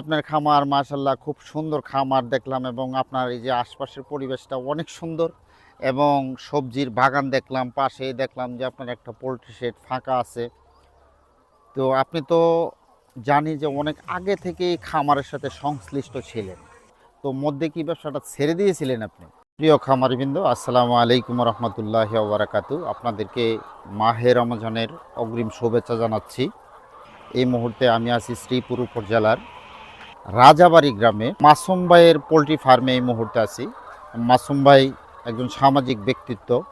আপনার খামার মাশাল্লাহ খুব সুন্দর খামার দেখলাম এবং আপনার এই যে আশপাশের পরিবেশটা অনেক সুন্দর এবং সবজির বাগান দেখলাম, পাশেই দেখলাম যে আপনার একটা পোলট্রি শেড ফাঁকা আছে। তো আপনি তো জানি যে অনেক আগে থেকেই খামারের সাথে সংশ্লিষ্ট ছিলেন। তো মধ্যে কি ব্যবসাটা ছেড়ে দিয়েছিলেন আপনি? প্রিয় খামারিবৃন্দ, আসসালামু আলাইকুম রহমতুল্লাহ ওবরাকাতু আপনাদেরকে মাহে রমজানের অগ্রিম শুভেচ্ছা জানাচ্ছি। এই মুহূর্তে আমি আছি শ্রীপুর উপজেলার রাজাবাড়ি গ্রামে মাসুম ভাইয়ের পোলট্রি ফার্মে এই মুহূর্তে আছি। মাসুম ভাই একজন সামাজিক ব্যক্তিত্ব।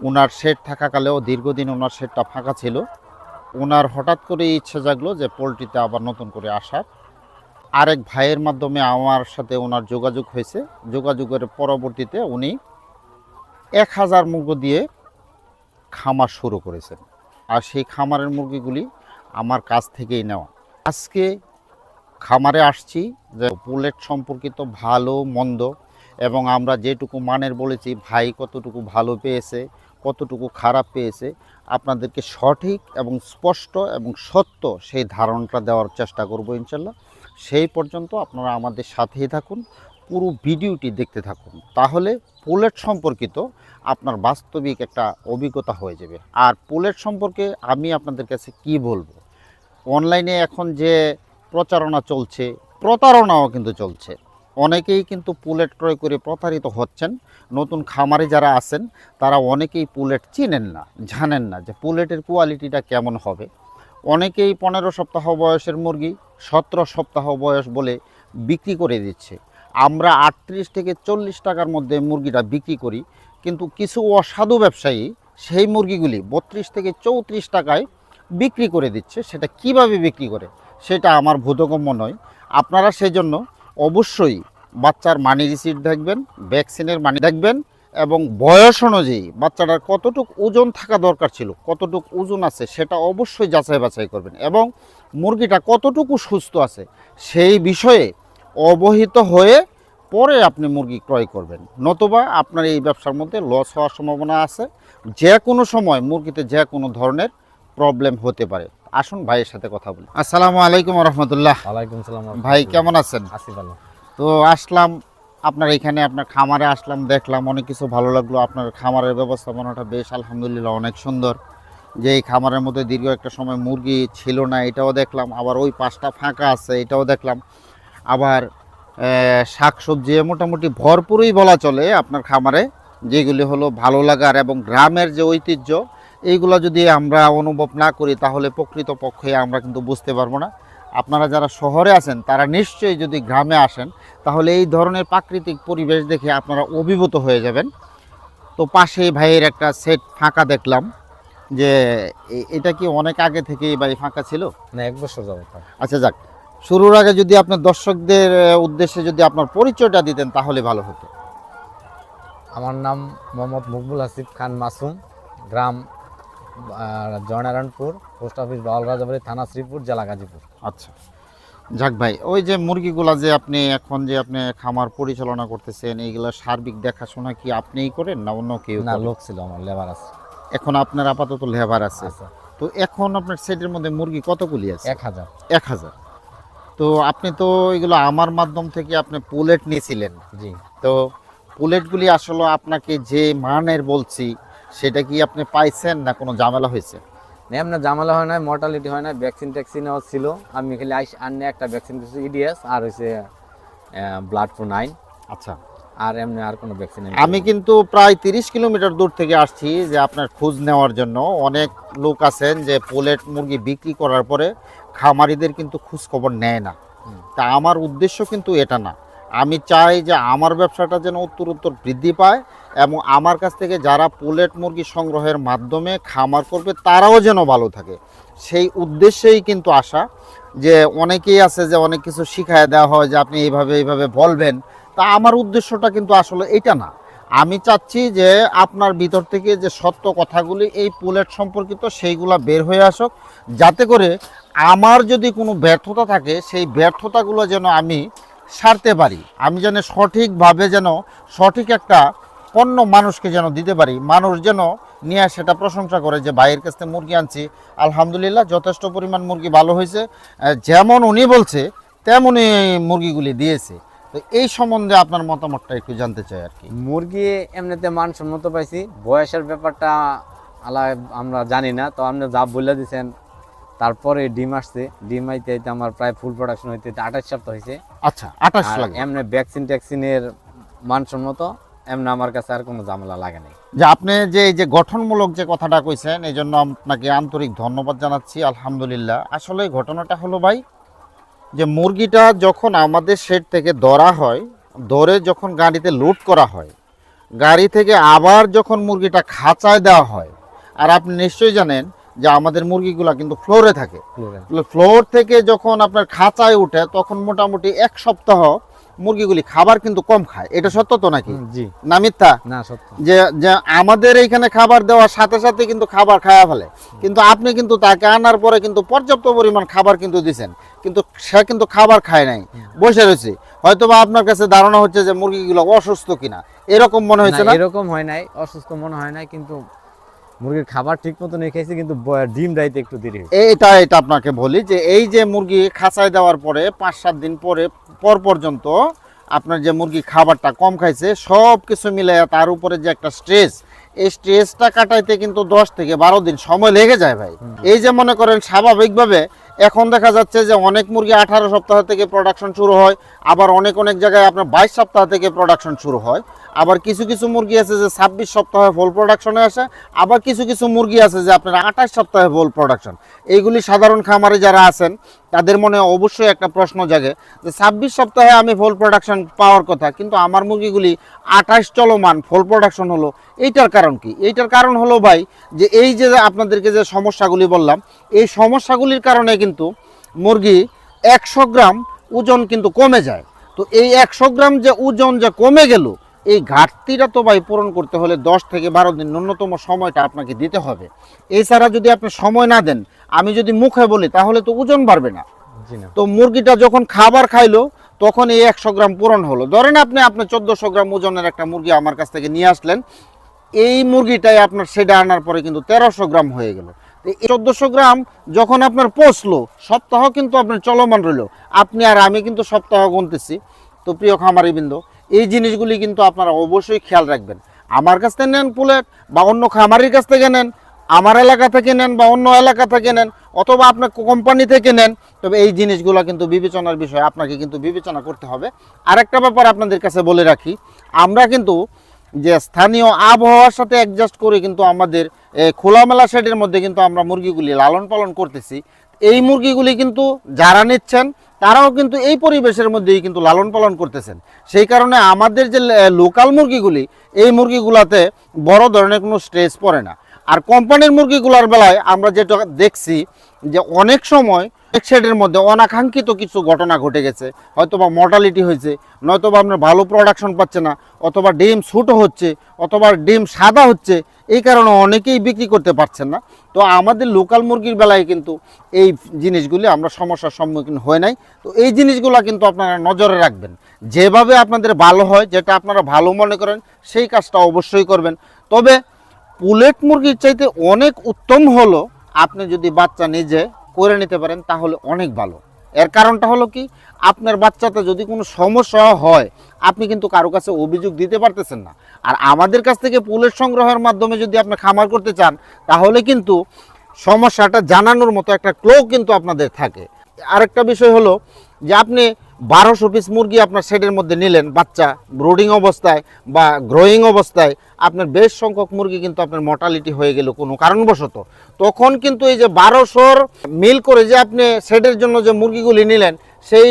ওনার শেড থাকাকালেও দীর্ঘদিন ওনার শেডটা ফাঁকা ছিল। ওনার হঠাৎ করে ইচ্ছে জাগলো যে পোলট্রিতে আবার নতুন করে আসার। আরেক ভাইয়ের মাধ্যমে আমার সাথে ওনার যোগাযোগ হয়েছে। যোগাযোগের পরবর্তীতে উনি এক হাজার মুরগি দিয়ে খামার শুরু করেছেন। আর সেই খামারের মুরগিগুলি আমার কাছ থেকেই নেওয়া। আজকে খামারে আসছি যে পুলেট সম্পর্কিত ভালো, মন্দ এবং আমরা যেটুকু মানের বলেছি, ভাই কতটুকু ভালো পেয়েছে, কতটুকু খারাপ পেয়েছে, আপনাদেরকে সঠিক এবং স্পষ্ট এবং সত্য সেই ধারণাটা দেওয়ার চেষ্টা করব ইনশাল্লাহ সেই পর্যন্ত আপনারা আমাদের সাথেই থাকুন, পুরো ভিডিওটি দেখতে থাকুন। তাহলে পোলেট সম্পর্কিত আপনার বাস্তবিক একটা অভিজ্ঞতা হয়ে যাবে। আর পোলেট সম্পর্কে আমি আপনাদের কাছে কি বলব? অনলাইনে এখন যে প্রচারণা চলছে, প্রতারণাও কিন্তু চলছে। অনেকেই কিন্তু পুলেট ক্রয় করে প্রতারিত হচ্ছেন। নতুন খামারে যারা আছেন, তারা অনেকেই পুলেট চিনেন না, জানেন না যে পুলেটের কোয়ালিটিটা কেমন হবে। অনেকেই পনেরো সপ্তাহ বয়সের মুরগি, সতেরো সপ্তাহ বয়স বলে বিক্রি করে দিচ্ছে। আমরা আটত্রিশ থেকে চল্লিশ টাকার মধ্যে মুরগিটা বিক্রি করি, কিন্তু কিছু অসাধু ব্যবসায়ী সেই মুরগিগুলি বত্রিশ থেকে চৌত্রিশ টাকায় বিক্রি করে দিচ্ছে। সেটা কীভাবে বিক্রি করে? সেটা আমার বোধগম্য নয়। আপনারা সেই জন্য অবশ্যই বাচ্চার মানি রিসিট দেখবেন ভ্যাকসিনের মানি দেখবেন এবং বয়স অনুযায়ী বাচ্চাটার কতটুক ওজন থাকা দরকার ছিল, কতটুক ওজন আছে সেটা অবশ্যই যাচাই বাছাই করবেন এবং মুরগিটা কতটুকু সুস্থ আছে সেই বিষয়ে অবহিত হয়ে পরে আপনি মুরগি ক্রয় করবেন। নতুবা আপনার এই ব্যবসার মধ্যে লস হওয়ার সম্ভাবনা আছে। যে কোনো সময় মুরগিতে যে কোনো ধরনের প্রবলেম হতে পারে। আসুন ভাইয়ের সাথে কথা বলি। আসসালামু আলাইকুম রহমতুল্লাহ। ওয়ালাইকুম সালাম ভাই কেমন আছেন? আছি ভালো। তো আসলাম আপনার এখানে আপনার খামারে আসলাম দেখলাম অনেক কিছু ভালো লাগল। আপনার খামারের ব্যবস্থাপনাটা বেশ আলহামদুলিল্লাহ অনেক সুন্দর। যে এই খামারের মধ্যে দীর্ঘ একটা সময় মুরগি ছিল না এটাও দেখলাম। আবার ওই পাশটা ফাঁকা আছে এটাও দেখলাম। আবার শাক সবজি মোটামুটি ভরপুরই বলা চলে আপনার খামারে যেগুলি হলো ভালো লাগার এবং গ্রামের যে ঐতিহ্য এইগুলো যদি আমরা অনুভব না করি তাহলে প্রকৃতপক্ষে আমরা কিন্তু বুঝতে পারব না। আপনারা যারা শহরে আছেন তারা নিশ্চয়ই যদি গ্রামে আসেন তাহলে এই ধরনের প্রাকৃতিক পরিবেশ দেখে আপনারা অভিভূত হয়ে যাবেন। তো পাশেই ভাইয়ের একটা সেট ফাঁকা দেখলাম যে এটা কি অনেক আগে থেকেই বাড়ি ফাঁকা ছিল? না এক বছর যাব আচ্ছা যাক। শুরুর আগে যদি আপনার দর্শকদের উদ্দেশ্যে যদি আপনার পরিচয়টা দিতেন তাহলে ভালো হতো। আমার নাম মোহাম্মদ মকবুল হাসিফ খান মাসুম গ্রাম জয়নারায়ণপুর পোস্ট অফিস বাউল রাজাবাড়ি থানা শ্রীপুর জেলা গাজীপুর। আচ্ছা। যাক ভাই ওই যে মুরগিগুলা যে আপনি এখন যে আপনি খামার পরিচালনা করতেছেন এইগুলা সার্বিক দেখাশোনা কি আপনিই করেন না অন্য কেউ না লোক ছিল আমার লেবার আছে। এখন আপনার আপাতত লেবার আছে। তো এখন আপনার সেটের মধ্যে মুরগি কতগুলি আছে? এক হাজার। এক হাজার। তো আপনি তো এগুলো আমার মাধ্যম থেকে আপনি পুলেট নিয়েছিলেন। জি। তো পুলেটগুলি আসলে আপনাকে যে মানের বলছি সেটা কি আপনি পাইছেন না কোনো ঝামেলা হয়েছে? না, এমনি ঝামেলা হয় না মর্টালিটি হয় না ভ্যাকসিন ট্যাকসিনও ছিল। আমি খালি আইস আনলে একটা ভ্যাকসিন দিচ্ছি ইডিএস আর হয়েছে ব্লাড প্রো নাইন আচ্ছা। আর এমনি আর কোনো ভ্যাকসিন আমি কিন্তু প্রায় তিরিশ কিলোমিটার দূর থেকে আসছি যে আপনার খোঁজ নেওয়ার জন্য। অনেক লোক আছেন যে পোলেট মুরগি বিক্রি করার পরে খামারিদের কিন্তু খোঁজ খবর নেয় না। তা আমার উদ্দেশ্য কিন্তু এটা না। আমি চাই যে আমার ব্যবসাটা যেন উত্তর উত্তর বৃদ্ধি পায় এবং আমার কাছ থেকে যারা পোলেট মুরগি সংগ্রহের মাধ্যমে খামার করবে, তারাও যেন ভালো থাকে। সেই উদ্দেশ্যেই কিন্তু আসা যে অনেকেই আছে যে অনেক কিছু শিখায় দেওয়া হয় যে আপনি এইভাবে এইভাবে বলবেন। তা আমার উদ্দেশ্যটা কিন্তু আসলে এটা না। আমি চাচ্ছি যে আপনার ভিতর থেকে যে সত্য কথাগুলি, এই পুলেট সম্পর্কিত সেইগুলা বের হয়ে আসুক। যাতে করে আমার যদি কোনো ব্যর্থতা থাকে, সেই ব্যর্থতাগুলো যেন আমি সারতে পারি। আমি যেন সঠিকভাবে যেন সঠিক একটা পণ্য মানুষকে যেন দিতে পারি মানুষ যেন নিয়ে সেটা প্রশংসা করে যে ভাইয়ের কাছ থেকে মুরগি আনছি। আলহামদুলিল্লাহ যথেষ্ট পরিমাণ মুরগি ভালো হয়েছে। যেমন উনি বলছে তেমনই মুরগিগুলি দিয়েছে। তো এই সম্বন্ধে আপনার মতামতটা একটু জানতে চাই আর কি। মুরগি এমনিতে মানসম্মত পাইছি বয়সের ব্যাপারটা আলা আমরা জানি না তো আপনি যা বলে দিয়েছেন তারপরে ডিম আসছে। ডিম আইতে আইতে আমার প্রায় ফুল প্রোডাকশন হইতে আঠাশ সপ্তাহ হয়েছে আচ্ছা আঠাশ এমনি ভ্যাকসিন ট্যাকসিনের মানসম্মত। এমনি আমার কাছে আর কোনো ঝামেলা লাগে নাই। যে আপনি যে এই যে গঠনমূলক যে কথাটা কইছেন এই জন্য আপনাকে আন্তরিক ধন্যবাদ জানাচ্ছি আলহামদুলিল্লাহ। আসলে ঘটনাটা হলো ভাই যে মুরগিটা যখন আমাদের শেড থেকে ধরা হয় ধরে যখন গাড়িতে লোড করা হয় গাড়ি থেকে আবার যখন মুরগিটা খাঁচায় দেওয়া হয় আর আপনি নিশ্চয়ই জানেন যে আমাদের মুরগিগুলা কিন্তু ফ্লোরে থাকে। ফ্লোর থেকে যখন আপনার খাঁচায় উঠে তখন মোটামুটি এক সপ্তাহ মুরগিগুলি খাবার কিন্তু কম খায়। এটা সত্য তো নাকি? জি। না মিথ্যা? না সত্য। যে যে আমাদের এইখানে খাবার দেওয়ার সাথে সাথে কিন্তু খাবার খাওয়া ফেলে। কিন্তু আপনি কিন্তু তাকে আনার পরে কিন্তু পর্যাপ্ত পরিমাণ খাবার কিন্তু দিছেন। কিন্তু সে কিন্তু খাবার খায় নাই। বসে রয়েছে। হয়তো বা আপনার কাছে ধারণা হচ্ছে যে মুরগিগুলো অসুস্থ কিনা। এরকম মনে হয়েছে না? এরকম হয় নাই অসুস্থ মনে হয় নাই কিন্তু মুরগির খাবার ঠিক মতো নিয়ে খাইছে, কিন্তু ডিম দাইতে একটু দেরি এটা এটা আপনাকে বলি যে এই যে মুরগি খাঁচায় দেওয়ার পরে পাঁচ, সাত দিন পরে, পর পর্যন্ত আপনার যে মুরগি খাবারটা কম খাইছে সব কিছু মিলে তার উপরে যে একটা স্ট্রেস এই স্ট্রেসটা কাটাইতে কিন্তু দশ থেকে বারো দিন সময় লেগে যায় ভাই। এই যে মনে করেন স্বাভাবিকভাবে এখন দেখা যাচ্ছে যে অনেক মুরগি আঠারো সপ্তাহ থেকে প্রোডাকশন শুরু হয় আবার অনেক অনেক জায়গায় আপনার বাইশ সপ্তাহ থেকে প্রোডাকশন শুরু হয়। আবার কিছু কিছু মুরগি আছে যে ছাব্বিশ সপ্তাহে ফুল প্রোডাকশনে আসে আবার কিছু কিছু মুরগি আছে যে আপনার আঠাশ সপ্তাহে ফুল প্রোডাকশন এইগুলি সাধারণ খামারে যারা আছেন তাদের মনে অবশ্যই একটা প্রশ্ন জাগে যে ছাব্বিশ সপ্তাহে আমি ফুল প্রোডাকশন পাওয়ার কথা কিন্তু আমার মুরগিগুলি আঠাশ চলমান ফুল প্রোডাকশন হলো এইটার কারণ কি? এইটার কারণ হলো ভাই যে এই যে আপনাদেরকে যে সমস্যাগুলি বললাম এই সমস্যাগুলির কারণে কিন্তু মুরগি একশো গ্রাম ওজন কিন্তু কমে যায়। তো এই একশো গ্রাম যে ওজন যে কমে গেল এই ঘাটতিটা তো ভাই পূরণ করতে হলে দশ থেকে বারো দিন ন্যূনতম সময়টা আপনাকে দিতে হবে। এছাড়া যদি আপনি সময় না দেন আমি যদি মুখে বলি তাহলে তো ওজন বাড়বে না। তো মুরগিটা যখন খাবার খাইলো তখন এই একশো গ্রাম পূরণ হলো। ধরেন আপনি আপনি চোদ্দোশো গ্রাম ওজনের একটা মুরগি আমার কাছ থেকে নিয়ে আসলেন এই মুরগিটাই আপনার সেটা আনার পরে কিন্তু তেরোশো গ্রাম হয়ে গেল। চোদ্দোশো গ্রাম যখন আপনার পচলো সপ্তাহ কিন্তু আপনার চলমান রইল। আপনি আর আমি কিন্তু সপ্তাহ গুনতেছি। তো প্রিয় খামারি বিন্দু এই জিনিসগুলি কিন্তু আপনারা অবশ্যই খেয়াল রাখবেন। আমার কাছ থেকে নেন পুলেট বা অন্য খামারির কাছ থেকে নেন, আমার এলাকা থেকে নেন বা অন্য এলাকা থেকে নেন অথবা আপনার কোম্পানি থেকে নেন, তবে এই জিনিসগুলো কিন্তু বিবেচনার বিষয়, আপনাকে কিন্তু বিবেচনা করতে হবে। আরেকটা ব্যাপার আপনাদের কাছে বলে রাখি, আমরা কিন্তু যে স্থানীয় আবহাওয়ার সাথে অ্যাডজাস্ট করে কিন্তু আমাদের খোলামেলা শেডের মধ্যে কিন্তু আমরা মুরগিগুলি লালন পালন করতেছি। এই মুরগিগুলি কিন্তু যারা নিচ্ছেন, তারাও কিন্তু এই পরিবেশের মধ্যেই কিন্তু লালন পালন করতেছেন। সেই কারণে আমাদের যে লোকাল মুরগিগুলি, এই মুরগিগুলাতে বড় ধরনের কোনো স্ট্রেস পড়ে না। আর কোম্পানির মুরগিগুলোর বেলায় আমরা যেটা দেখছি যে অনেক সময় এক শেডের মধ্যে অনাকাঙ্ক্ষিত কিছু ঘটনা ঘটে গেছে। হয়তো বা মর্টালিটি হয়েছে নয়তো বা আপনার ভালো প্রোডাকশন পাচ্ছে না, অথবা ডিম ছোটো হচ্ছে, অথবা ডিম সাদা হচ্ছে, এই কারণে অনেকেই বিক্রি করতে পারছেন না। তো আমাদের লোকাল মুরগির বেলায় কিন্তু এই জিনিসগুলি আমরা সমস্যার সম্মুখীন হয়ে নাই। তো এই জিনিসগুলো কিন্তু আপনারা নজরে রাখবেন। যেভাবে আপনাদের ভালো হয়, যেটা আপনারা ভালো মনে করেন, সেই কাজটা অবশ্যই করবেন। তবে পুলেট মুরগির চাইতে অনেক উত্তম হলো আপনি যদি বাচ্চা নিজে করে নিতে পারেন, তাহলে অনেক ভালো। এর কারণটা হলো কি? আপনার বাচ্চাতে যদি কোনো সমস্যা হয়, আপনি কিন্তু কারও কাছে অভিযোগ দিতে পারতেছেন না। আর আমাদের কাছ থেকে পুলেট সংগ্রহের মাধ্যমে যদি আপনি খামার করতে চান, তাহলে কিন্তু সমস্যাটা জানানোর মতো একটা ক্লো কিন্তু আপনাদের থাকে। আরেকটা বিষয় হলো যে আপনি বারোশো পিস মুরগি আপনার শেডের মধ্যে নিলেন, বাচ্চা ব্রুডিং অবস্থায় বা গ্রোয়িং অবস্থায়, আপনার বেশ সংখ্যক মুরগি কিন্তু আপনার মর্টালিটি হয়ে গেল কোনো কারণবশত। তখন কিন্তু এই যে বারোশোর মিল করে যে আপনি শেডের জন্য যে মুরগিগুলি নিলেন, সেই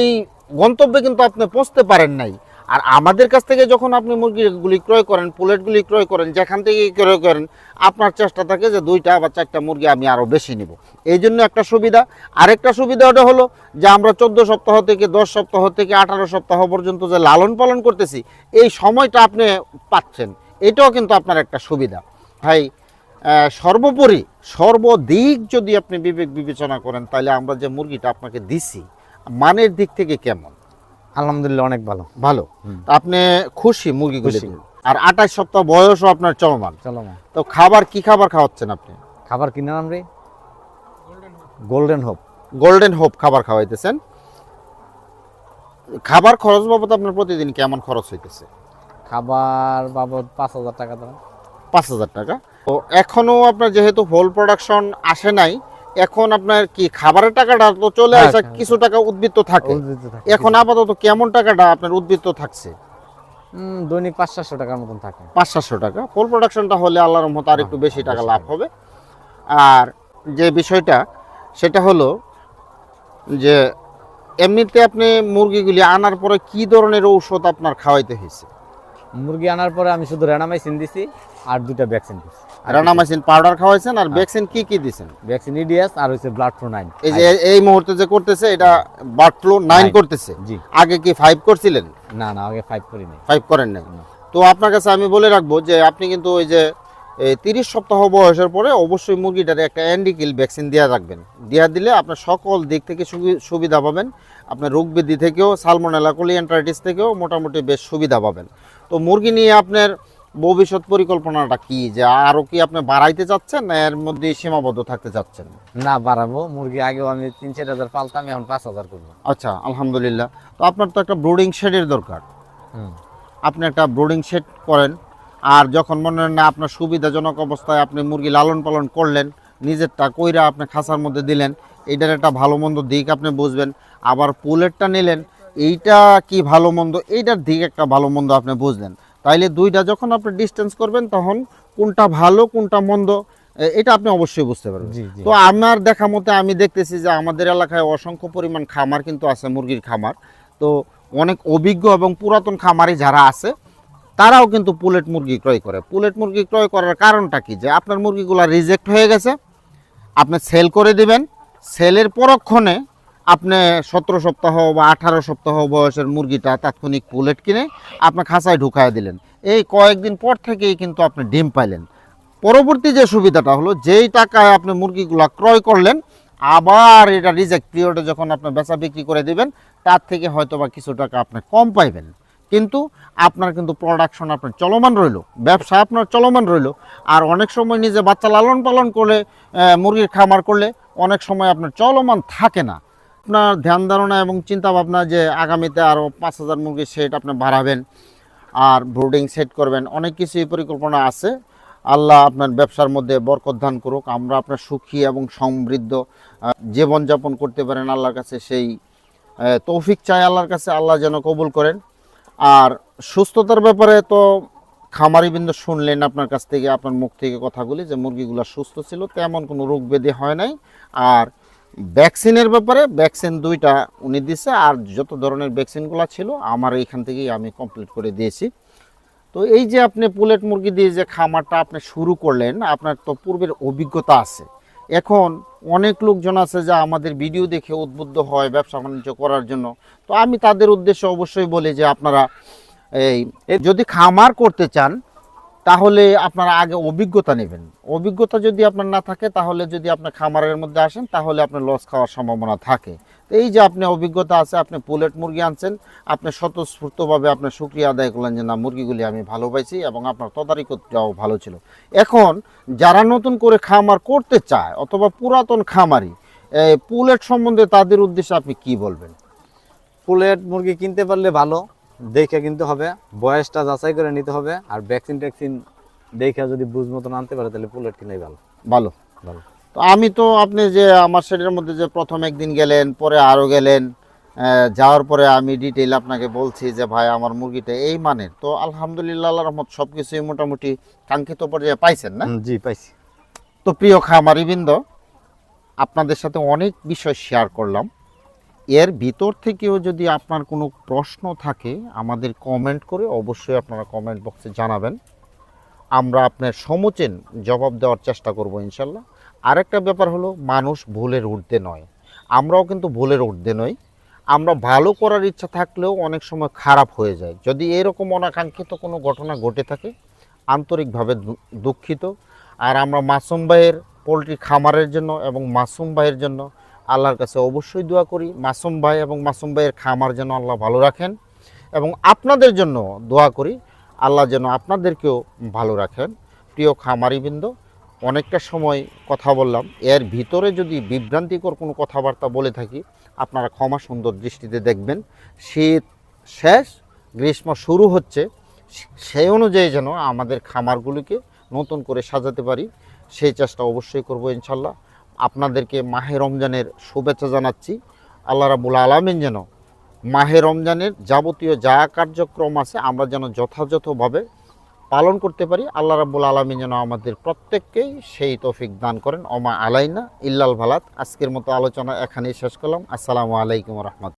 গন্তব্যে কিন্তু আপনি পৌঁছতে পারেন নাই। আর আমাদের কাছ থেকে যখন আপনি মুরগিগুলি ক্রয় করেন, পোলেটগুলি ক্রয় করেন, যেখান থেকে ক্রয় করেন, আপনার চেষ্টা থাকে যে দুইটা বা চারটা মুরগি আমি আরও বেশি নিব। এই জন্য একটা সুবিধা। আরেকটা সুবিধা ওটা হলো যে আমরা চোদ্দ সপ্তাহ থেকে দশ সপ্তাহ থেকে আঠারো সপ্তাহ পর্যন্ত যে লালন পালন করতেছি, এই সময়টা আপনি পাচ্ছেন। এটাও কিন্তু আপনার একটা সুবিধা। ভাই সর্বোপরি, সর্বদিক যদি আপনি বিবেক বিবেচনা করেন, তাহলে আমরা যে মুরগিটা আপনাকে দিছি, মানের দিক থেকে কেমন? আলহামদুলিল্লাহ অনেক ভালো। ভালো। আপনি খুশি মুরগিগুলি খুশি। আর আঠাশ সপ্তাহ বয়সও আপনার চলমান। চলমান। তো খাবার কি খাবার খাওয়াচ্ছেন আপনি? খাবার কিনে নাম রে? গোল্ডেন হোপ গোল্ডেন হোপ খাবার খাওয়াইতেছেন। খাবার খরচ বাবদ আপনার প্রতিদিন কেমন খরচ হইতেছে? খাবার বাবদ পাঁচ হাজার টাকা দাম পাঁচ হাজার টাকা। তো এখনও আপনার যেহেতু হোল প্রোডাকশন আসে নাই এখন আপনার কি খাবারের টাকাটা তো চলে হ্যাঁ, আসে হ্যাঁ। কিছু টাকা উদ্বৃত্ত থাকে। এখন আপাতত কেমন টাকাটা আপনার উদ্বৃত্ত থাকছে? দৈনিক পাঁচ সাতশো টাকার মতন থাকে। পাঁচ সাতশো টাকা। হোল প্রোডাকশনটা হলে আল্লাহর মতো আর একটু হ্যাঁ, বেশি টাকা লাভ হবে। আর যে বিষয়টা সেটা হলো যে এমনিতে আপনি মুরগিগুলি আনার পরে কি ধরনের ঔষধ আপনার খাওয়াইতে হয়েছে? মুরগি আনার পরে আমি শুধু রেনামাইসিন দিছি আর দুটা ভ্যাকসিন দিছি। রানামাইসিন পাউডার খাওয়াইছেন আর। ভ্যাকসিন কি কি দিছেন? ভ্যাকসিন ইডিএস আর হচ্ছে ব্লাড ফ্লো নাইন এই যে এই মুহূর্তে যে করতেছে এটা বার্ড ফ্লু নাইন করতেছে? জি। আগে কি ফাইভ করছিলেন? না না আগে ফাইভ করি নাই। ফাইভ করেন নাই। না। তো আপনার কাছে আমি বলে রাখব যে আপনি কিন্তু ওই যে তিরিশ সপ্তাহ বয়সের পরে অবশ্যই মুরগিটারে একটা অ্যান্ডিকিল ভ্যাকসিন দেওয়া রাখবেন। দেওয়া দিলে আপনার সকল দিক থেকে সুবি- সুবিধা পাবেন। আপনার রোগ ব্যাধি থেকেও সালমোনেলা কোলিয়ান্টাইটিস থেকেও মোটামুটি বেশ সুবিধা পাবেন। তো মুরগি নিয়ে আপনার ভবিষ্যৎ পরিকল্পনাটা কি? যে আরও কি আপনি বাড়াইতে চাচ্ছেন না এর মধ্যে সীমাবদ্ধ থাকতে চাচ্ছেন? না বাড়াবো মুরগি আগেও আমি তিন চার হাজার পালতাম এখন পাঁচ হাজার করব। আচ্ছা আলহামদুলিল্লাহ। তো আপনার তো একটা ব্রোডিং শেডের দরকার। হুম। আপনি একটা ব্রোডিং সেট করেন আর যখন মনে হয় না আপনার সুবিধাজনক অবস্থায় আপনি মুরগি লালন পালন করলেন নিজেরটা কইরা আপনি খাঁচার মধ্যে দিলেন এইটার একটা ভালো মন্দ দিক আপনি বুঝবেন। আবার পুলেটটা নিলেন এইটা কি ভালো মন্দ? এইটার দিক একটা ভালো মন্দ আপনি বুঝলেন। তাইলে দুইটা যখন আপনি ডিস্টেন্স করবেন তখন কোনটা ভালো কোনটা মন্দ এটা আপনি অবশ্যই বুঝতে পারবেন। তো আমার দেখা মতে আমি দেখতেছি যে আমাদের এলাকায় অসংখ্য পরিমাণ খামার কিন্তু আছে মুরগির খামার। তো অনেক অভিজ্ঞ এবং পুরাতন খামারি যারা আছে তারাও কিন্তু পুলেট মুরগি ক্রয় করে। পুলেট মুরগি ক্রয় করার কারণটা কি? যে আপনার মুরগিগুলো রিজেক্ট হয়ে গেছে আপনি সেল করে দিবেন সেলের পরক্ষণে আপনি সতেরো সপ্তাহ বা আঠারো সপ্তাহ বয়সের মুরগিটা তাৎক্ষণিক পুলেট কিনে আপনার খাঁচায় ঢুকায় দিলেন। এই কয়েকদিন পর থেকেই কিন্তু আপনি ডিম পাইলেন। পরবর্তী যে সুবিধাটা হলো, যেই টাকায় আপনি মুরগিগুলো ক্রয় করলেন, আবার এটা রিজেক্ট পিরিয়ডে যখন আপনি বেচা বিক্রি করে দিবেন, তার থেকে হয়তো বা কিছু টাকা আপনি কম পাইবেন। কিন্তু আপনার কিন্তু প্রোডাকশন আপনার চলমান রইল, ব্যবসা আপনার চলমান রইল। আর অনেক সময় নিজে বাচ্চা লালন পালন করলে মুরগির খামার করলে অনেক সময় আপনার চলমান থাকে না। আপনার ধ্যান ধারণা এবং চিন্তা ভাবনা যে আগামীতে আরও পাঁচ হাজার মুরগির সেট আপনি বাড়াবেন আর ব্রোডিং সেট করবেন, অনেক কিছুই পরিকল্পনা আছে। আল্লাহ আপনার ব্যবসার মধ্যে বরকত দান করুক, আমরা আপনার সুখী এবং সমৃদ্ধ জীবনযাপন করতে পারেন আল্লাহর কাছে সেই তৌফিক চাই আল্লাহর কাছে, আল্লাহ যেন কবুল করেন। আর সুস্থতার ব্যাপারে তো খামারিবৃন্দ শুনলেন আপনার কাছ থেকে, আপনার মুখ থেকে কথাগুলি যে মুরগিগুলো সুস্থ ছিল, তেমন কোনো রোগ ব্যাধি হয় নাই। আর ভ্যাকসিনের ব্যাপারে ভ্যাকসিন দুইটা উনি দিছে আর যত ধরনের ভ্যাকসিনগুলো ছিল, আমার এইখান থেকেই আমি কমপ্লিট করে দিয়েছি। তো এই যে আপনি পুলেট মুরগি দিয়ে যে খামারটা আপনি শুরু করলেন, আপনার তো পূর্বের অভিজ্ঞতা আছে। এখন অনেক লোকজন আছে যা আমাদের ভিডিও দেখে উদ্বুদ্ধ হয় ব্যবসা বাণিজ্য করার জন্য। তো আমি তাদের উদ্দেশ্যে অবশ্যই বলি যে আপনারা এই, যদি খামার করতে চান তাহলে আপনারা আগে অভিজ্ঞতা নেবেন। অভিজ্ঞতা যদি আপনার না থাকে, তাহলে যদি আপনার খামারের মধ্যে আসেন, তাহলে আপনার লস খাওয়ার সম্ভাবনা থাকে। তো এই যে আপনি অভিজ্ঞতা আছে, আপনি পুলেট মুরগি আনছেন, আপনি স্বতঃস্ফূর্তভাবে আপনার সুক্রিয়া আদায় করলেন যে, না, মুরগিগুলি আমি ভালো পাইছি এবং আপনার তদারকিটাও ভালো ছিল। এখন যারা নতুন করে খামার করতে চায় অথবা পুরাতন খামারি পুলেট সম্বন্ধে তাদের উদ্দেশ্যে আপনি কি বলবেন? ফুলেট মুরগি কিনতে পারলে ভালো। দেখে কিনতে হবে বয়সটা যাচাই করে নিতে হবে আর ভ্যাকসিন ট্যাকসিন দেখে যদি বুঝ মতন আনতে পারে তাহলে ফুলেট কিনাই ভালো। ভালো। ভালো। তো আমি তো আপনি যে আমার সেটের মধ্যে যে প্রথম একদিন গেলেন পরে আরও গেলেন যাওয়ার পরে আমি ডিটেইল আপনাকে বলছি যে ভাই আমার মুরগিটা এই মানের। তো আলহামদুলিল্লাহ আল্লাহ রহমত সব কিছুই মোটামুটি কাঙ্ক্ষিত পর্যায়ে পাইছেন না? জি পাইছি। তো প্রিয় খামারিবৃন্দ আপনাদের সাথে অনেক বিষয় শেয়ার করলাম। এর ভিতর থেকেও যদি আপনার কোনো প্রশ্ন থাকে, আমাদের কমেন্ট করে অবশ্যই আপনারা কমেন্ট বক্সে জানাবেন। আমরা আপনার সমুচীন জবাব দেওয়ার চেষ্টা করব ইনশাল্লাহ। আরেকটা ব্যাপার হলো, মানুষ ভুলের ঊর্ধ্বে নয়। আমরাও কিন্তু ভুলের ঊর্ধ্বে নই। আমরা ভালো করার ইচ্ছা থাকলেও অনেক সময় খারাপ হয়ে যায়। যদি এরকম অনাকাঙ্ক্ষিত কোনো ঘটনা ঘটে থাকে, আন্তরিকভাবে দুঃখিত। আর আমরা মাসুম ভাইয়ের পোলট্রি খামারের জন্য এবং মাসুম ভাইয়ের জন্য আল্লাহর কাছে অবশ্যই দোয়া করি। মাসুম ভাই এবং মাসুম ভাইয়ের খামার যেন আল্লাহ ভালো রাখেন এবং আপনাদের জন্য দোয়া করি, আল্লাহ যেন আপনাদেরকেও ভালো রাখেন। প্রিয় খামারিবৃন্দ, অনেকটা সময় কথা বললাম, এর ভিতরে যদি বিভ্রান্তিকর কোনো কথাবার্তা বলে থাকি, আপনারা ক্ষমা সুন্দর দৃষ্টিতে দেখবেন। শীত শেষ, গ্রীষ্ম শুরু হচ্ছে সেই অনুযায়ী যেন আমাদের খামারগুলিকে নতুন করে সাজাতে পারি, সেই চেষ্টা অবশ্যই করব ইনশাল্লাহ। আপনাদেরকে মাহে রমজানের শুভেচ্ছা জানাচ্ছি। আল্লাহ রাবুল আলমিন যেন মাহে রমজানের যাবতীয় যা কার্যক্রম আছে, আমরা যেন যথাযথভাবে পালন করতে পারি। আল্লাহ রাবুল আলমিন যেন আমাদের প্রত্যেককেই সেই তৌফিক দান করেন। অমা আলাইনা ইল্লাল ভালাত আজকের মতো আলোচনা এখানেই শেষ করলাম। আসসালামু আলাইকুম রহমত